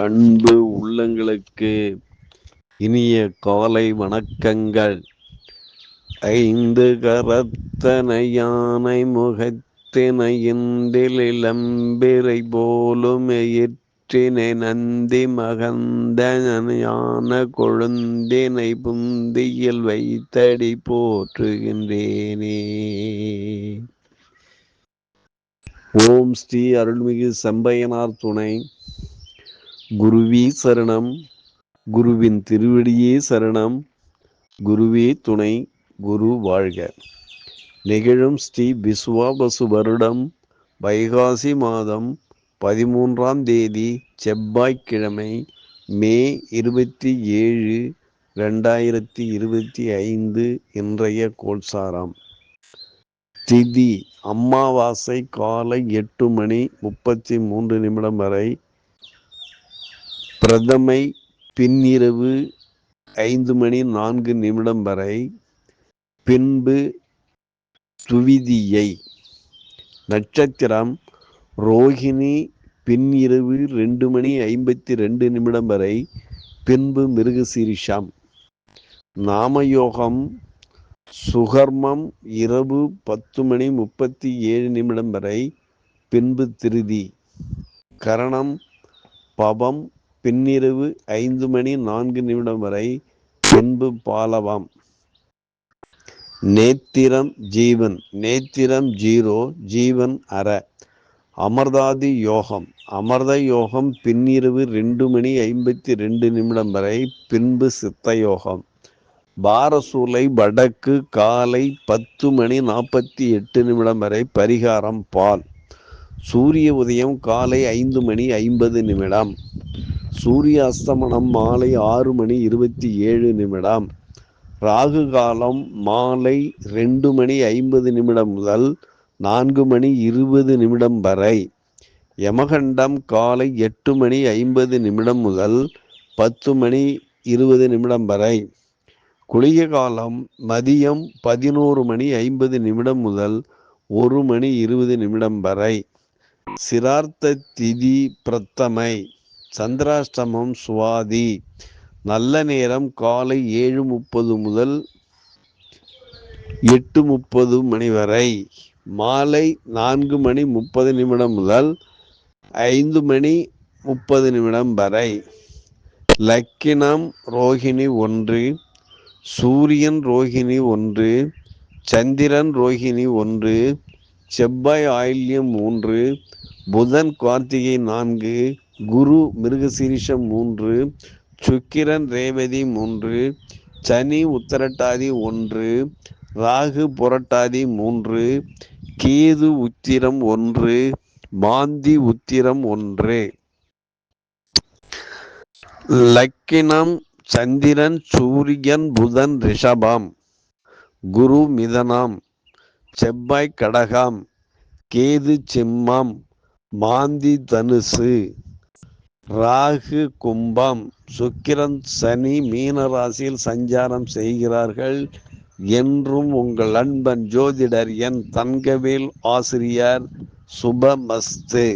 அன்பு உள்ளங்களுக்கு இனிய காலை வணக்கங்கள். ஐந்து கரத்தனை யானை முகத்தினை இந்திலம்பிரை போலும் எயிற்றினை நந்தி மகந்த யான கொழுந்தினை புந்தியில் வைத்தடி போற்றுகின்றேனே. ஓம் ஸ்ரீ அருள்மிகு செம்பையனார் துணை. குருவி சரணம். குருவின் திருவடியே சரணம். குருவே துணை. குரு வாழ்க. நிகழும் ஸ்ரீ விஸ்வாபசு வருடம் வைகாசி மாதம் பதிமூன்றாம் தேதி செவ்வாய்க்கிழமை மே இருபத்தி ஏழு ரெண்டாயிரத்தி இருபத்தி ஐந்து இன்றைய கோல்சாரம் திதி அம்மாவாசை காலை எட்டு மணி முப்பத்தி மூன்று நிமிடம் வரை பிரதமை பின்னிரவு ஐந்து மணி நான்கு நிமிடம் வரை பின்பு துவிதியை. நட்சத்திரம் ரோஹிணி பின்னிரவு ரெண்டு மணி ஐம்பத்தி ரெண்டு நிமிடம் வரை பின்பு மிருகசீரிஷம். நாமயோகம் சுகர்மம் இரவு பத்து மணி முப்பத்தி ஏழு நிமிடம் வரை பின்பு திருதி. கரணம் பவம் பின்னிரவு ஐந்து மணி நான்கு நிமிடம் வரை பின்பு பாலவம். நேத்திரம் ஜீவன் நேத்திரம் ஜீரோ ஜீவன் அற. அமர்தாதி யோகம் அமர்த யோகம் பின்னிரவு ரெண்டு மணி ஐம்பத்தி ரெண்டு நிமிடம் வரை பின்பு சித்த யோகம். பாரசூலை வடக்கு காலை பத்து மணி நாற்பத்தி எட்டு நிமிடம் வரை பரிகாரம் பால். சூரிய உதயம் காலை ஐந்து மணி ஐம்பது நிமிடம். சூரிய அஸ்தமனம் மாலை ஆறு மணி இருபத்தி ஏழு நிமிடம். ராகு காலம் மாலை ரெண்டு மணி ஐம்பது நிமிடம் முதல் நான்கு மணி இருபது நிமிடம் வரை. யமகண்டம் காலை எட்டு மணி ஐம்பது நிமிடம் முதல் பத்து மணி இருபது நிமிடம் வரை. குளிய காலம் மதியம் பதினோரு மணி ஐம்பது நிமிடம் முதல் ஒரு மணி இருபது நிமிடம் வரை. சிரார்த்த திதி பிரத்தமை. சந்திராஷ்டமம் சுவாதி. நல்ல நேரம் காலை ஏழு முப்பது முதல் எட்டு முப்பது மணி வரை. மாலை நான்கு மணி முப்பது நிமிடம் முதல் ஐந்து மணி முப்பது நிமிடம் வரை. லக்கினம் ரோஹிணி ஒன்று சூரியன் ரோஹிணி ஒன்று சந்திரன் ரோஹிணி ஒன்று செவ்வாய் ஆயில்யம் மூன்று புதன் கார்த்திகை நான்கு குரு மிருகசீரிஷம் மூன்று சுக்கிரன் ரேவதி மூன்று சனி உத்தரட்டாதி ஒன்று ராகு புரட்டாதி மூன்று கேது உத்திரம் ஒன்று மாந்தி உத்திரம் ஒன்று. லக்கினம் சந்திரன் சூரியன் புதன் ரிஷபம். குரு மிதனாம். செவ்வாய் கடகாம். கேது சிம்மம். மாந்தி தனுசு. ராகு கும்பம். சுக்கிரன் சனி மீன ராசியில் சஞ்சாரம் செய்கிறார்கள். என்றும் உங்கள் அன்பன் ஜோதிடர் என் தங்கவேல் ஆசிரியர் சுபமஸ்து.